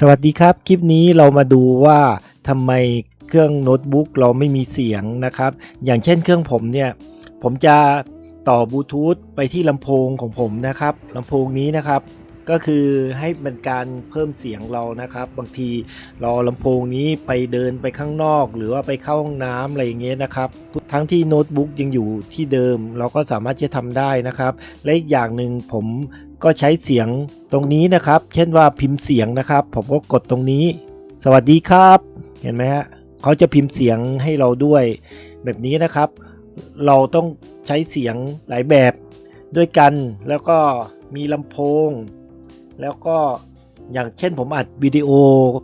สวัสดีครับ คลิปนี้เรามาดูว่าทำไมเครื่องโน้ตบุ๊กเราไม่มีเสียงนะครับ อย่างเช่นเครื่องผมเนี่ย ผมจะต่อบลูทูธไปที่ลำโพงของผมนะครับลำโพงนี้นะครับ ก็คือให้เป็นการเพิ่มเสียงเรานะครับ บางทีเราลำโพงนี้ไปเดินไปข้างนอก หรือว่าไปเข้าห้องน้ำอะไรอย่างเงี้ยนะครับ ทั้งที่โน้ตบุ๊กยังอยู่ที่เดิม เราก็สามารถที่จะทำได้นะครับ และอีกอย่างหนึ่งผมก็ใช้เสียงตรงนี้นะครับ เช่นว่าพิมพ์เสียงนะครับ ผมก็กดตรงนี้ สวัสดีครับ เห็นไหมฮะเขาจะพิมพ์เสียงให้เราด้วย แบบนี้นะครับ เราต้องใช้เสียงหลายแบบด้วยกันแล้วก็มีลำโพง แล้วก็อย่างเช่นผมอัดวิดีโอ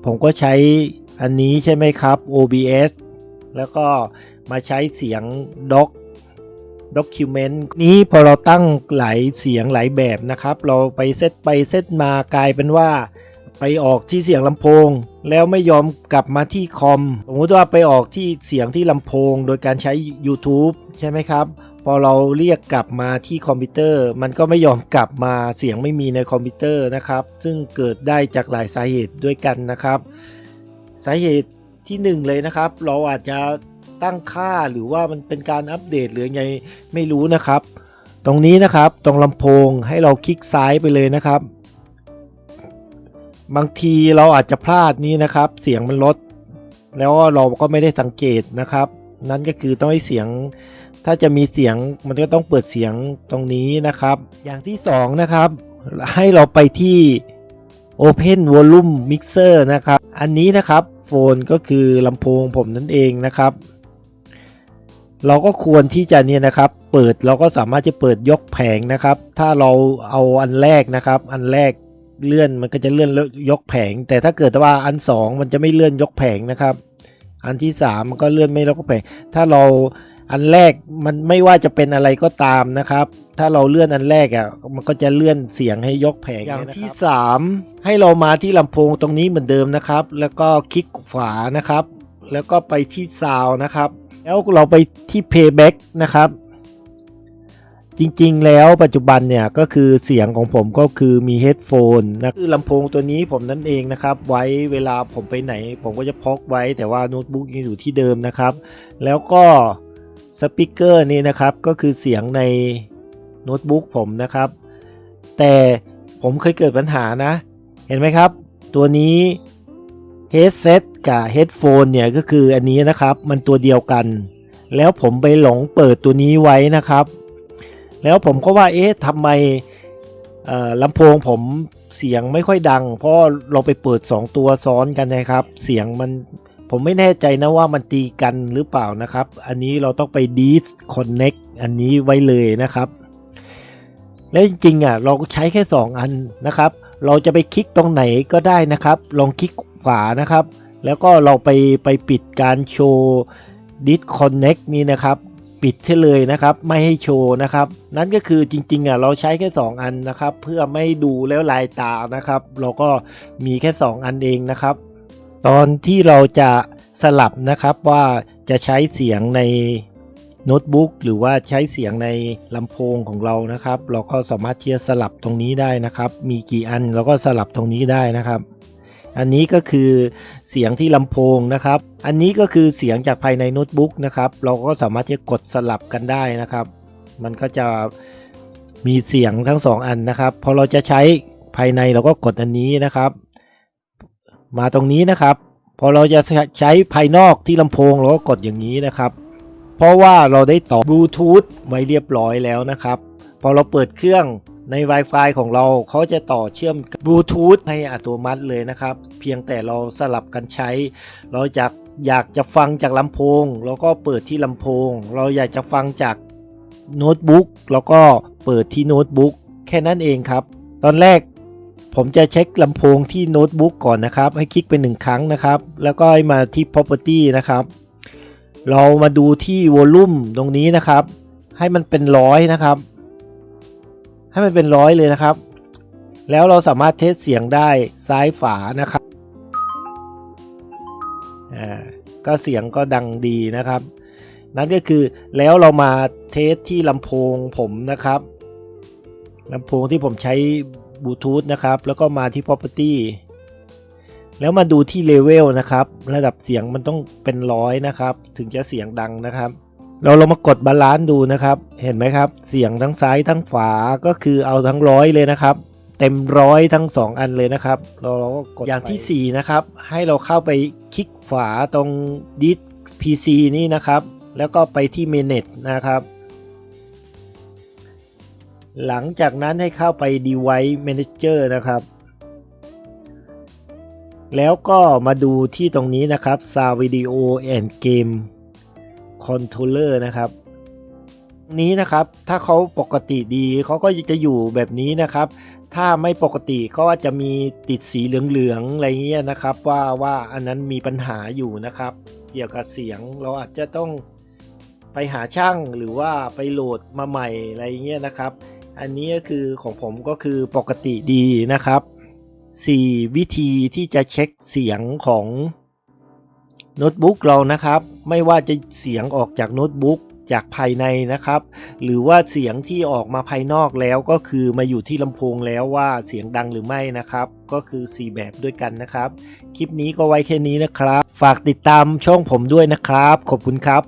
ผมก็ใช้อันนี้ใช่ไหมครับ OBS แล้วก็มาใช้เสียง doc document นี้พอเราตั้งหลายเสียงหลายแบบนะครับ เราไปเซตไปเซตมากลายเป็นว่า ไปออกที่เสียงลำโพง แล้วไม่ยอมกลับมาที่คอมสมมติว่าไปออกที่เสียงที่ลำโพง โดยการใช้ YouTube ใช่ไหมครับ พอเราเรียกกลับมาที่คอมพิวเตอร์ มันก็ไม่ยอมกลับมาเสียงไม่มีในคอมพิวเตอร์นะครับ ซึ่งเกิดได้จากหลายสาเหตุด้วยกันนะครับ สาเหตุที่หนึ่งเลยนะครับ เราอาจจะตั้งค่าหรือว่ามันเป็นการอัปเดตหรือไงไม่รู้นะครับ ตรงนี้นะครับตรงลำโพงให้เราคลิกซ้ายไปเลยนะครับ บางทีเราอาจจะพลาดนี้นะครับ เสียงมันลด แล้วเราก็ไม่ได้สังเกตนะครับ นั่นก็คือต้องให้เสียง ถ้าจะมีเสียงมันก็ต้องเปิดเสียงตรงนี้นะครับ อย่างที่สองนะครับ ให้เราไปที่ Open Volume Mixer นะครับ อันนี้นะครับโฟนก็คือลำโพงผมนั่นเองนะครับ เราก็ควรที่จะเนี่ยนะครับ เปิดเราก็สามารถจะเปิดยกแผงนะครับ ถ้าเราเอาอันแรกนะครับ อันแรกเลื่อนมันก็จะเลื่อนยกแผง แต่ถ้าเกิดว่าอันสองมันจะไม่เลื่อนยกแผงนะครับ อันที่สามมันก็เลื่อนไม่ยกแผงถ้าเราอันแรกมันไม่ว่าจะเป็นอะไรก็ตามนะครับ ถ้าเราเลื่อนอันแรกอะมันก็จะเลื่อนเสียงให้ยกแผงอย่างที่ 3 ให้เรามาที่ลำโพงตรงนี้เหมือนเดิมนะครับ แล้วก็คลิกขวานะครับ แล้วก็ไปที่ซาวนะครับ แล้วเราไปที่ playback นะครับ จริงๆ แล้วปัจจุบันเนี่ยก็คือเสียงของผมก็คือมีเฮดโฟนนะคือลำโพงตัวนี้ผมนั่นเองนะครับ ไว้เวลาผมไปไหน ผมก็จะพกไว้ แต่ว่าโน้ตบุ๊กยังอยู่ที่เดิมนะครับ แล้วก็สปีกเกอร์นี่นะครับก็คือเสียงในโน้ตบุ๊กผมนะครับ แต่ผมเคยเกิดปัญหานะ เห็นไหมครับ ตัวนี้ headset กับ headphone เนี่ยก็คืออันนี้นะครับมันตัวเดียวกัน แล้วผมไปหลงเปิดตัวนี้ไว้นะครับ แล้วผมก็ว่าเอ๊ะทำไมลำโพงผมเสียงไม่ค่อยดัง เพราะเราไปเปิด 2 ตัวซ้อนกันนะครับ เสียงมันผมไม่แน่ใจนะว่ามันตีกันหรือเปล่านะครับ อันนี้เราต้องไป disconnect อันนี้ไว้เลยนะครับ แล้วจริงๆอะเราใช้แค่ 2 อันนะครับ เราจะไปคลิกตรงไหนก็ได้นะครับ ลองคลิกขวานะครับ แล้วก็เราไปไปปิดการโชว์ disconnect นี้นะครับ ปิดเฉยเลยนะครับไม่ให้โชว์นะครับ นั่นก็คือจริงๆอะเราใช้แค่ 2 อันนะครับ เพื่อไม่ดูแล้วลายตานะครับ เราก็มีแค่ 2 อันเองนะครับ ตอนที่เราจะสลับนะครับว่าจะใช้เสียงในโน้ตบุ๊กหรือว่าใช้เสียงในลำโพงของเรานะครับ เราก็สามารถที่จะสลับตรงนี้ได้นะครับ มีกี่อันเราก็สลับตรงนี้ได้นะครับ อันนี้ก็คือเสียงที่ลำโพงนะครับ อันนี้ก็คือเสียงจากภายในโน้ตบุ๊กนะครับ เราก็สามารถที่จะกดสลับกันได้นะครับ มันก็จะมีเสียงทั้งสองอันนะครับพอเราจะใช้ภายในเราก็กดอันนี้นะครับ มาตรงนี้นะครับ พอเราจะใช้ภายนอกที่ลำโพงเราก็กดอย่างนี้นะครับ เพราะว่าเราได้ต่อบลูทูธไว้เรียบร้อยแล้วนะครับ พอเราเปิดเครื่อง ใน Wi-Fi ของเราเขาจะต่อเชื่อมบลูทูธให้อัตโนมัติเลยนะครับ เพียงแต่เราสลับกันใช้ เราอยากอยากจะฟังจากลำโพง เราก็เปิดที่ลำโพง เราอยากจะฟังจากโน้ตบุ๊กเราก็เปิดที่โน้ตบุ๊กแค่นั้นเองครับ ตอนแรกผมจะเช็คลำโพงที่โน้ตบุ๊กก่อนนะครับ ให้คลิกไปหนึ่งครั้งนะครับ แล้วก็ให้มาที่ property นะครับ เรามาดูที่ volume ตรงนี้นะครับ ให้มันเป็นร้อยนะครับ ให้มันเป็นร้อยเลยนะครับ แล้วเราสามารถเทสเสียงได้ซ้ายฝานะครับอ่าก็เสียงก็ดังดีนะครับ นั่นก็คือแล้วเรามาเทสที่ลำโพงผมนะครับลำโพงที่ผมใช้บลูทูธนะครับ แล้วก็มาที่ property แล้วมาดูที่เลเวลนะครับ ระดับเสียงมันต้องเป็นร้อยนะครับ ถึงจะเสียงดังนะครับ เราลองมากดบาลานซ์ดูนะครับ เห็นไหมครับ เสียงทั้งซ้ายทั้งขวาก็คือเอาทั้งร้อยเลยนะครับ เต็มร้อยทั้ง 2 อันเลยนะครับ เราเราก็กดอย่างทีสี่ 4 นะครับ ให้เราเข้าไปคลิกขวาตรงดิส PC นี่นะครับ แล้วก็ไปที่ Manage นะครับ หลังจากนั้นให้เข้าไป Device Manager นะครับ แล้วก็มาดูที่ตรงนี้นะครับ Sound Video and Game Controller นะครับ นี้นะครับถ้าเขาปกติดีเขาก็จะอยู่แบบนี้นะครับ ถ้าไม่ปกติก็จะมีติดสีเหลืองๆอะไรเงี้ยนะครับ ว่าว่าอันนั้นมีปัญหาอยู่นะครับ เกี่ยวกับเสียงเราอาจจะต้องไปหาช่างหรือว่าไปโหลดมาใหม่อะไรเงี้ยนะครับ อันนี้ก็คือของผมก็คือปกติดีนะครับ 4 วิธีที่จะเช็คเสียงของ โน้ตบุ๊กเรานะครับ ไม่ว่าจะเสียงออกจากโน้ตบุ๊กจากภายในนะครับ หรือว่าเสียงที่ออกมาภายนอกแล้วก็คือมาอยู่ที่ลำโพงแล้วว่าเสียงดังหรือไม่นะครับ ก็คือ 4 แบบด้วยกันนะครับ คลิปนี้ก็ไว้แค่นี้นะครับ ฝากติดตามช่องผมด้วยนะครับ ขอบคุณครับ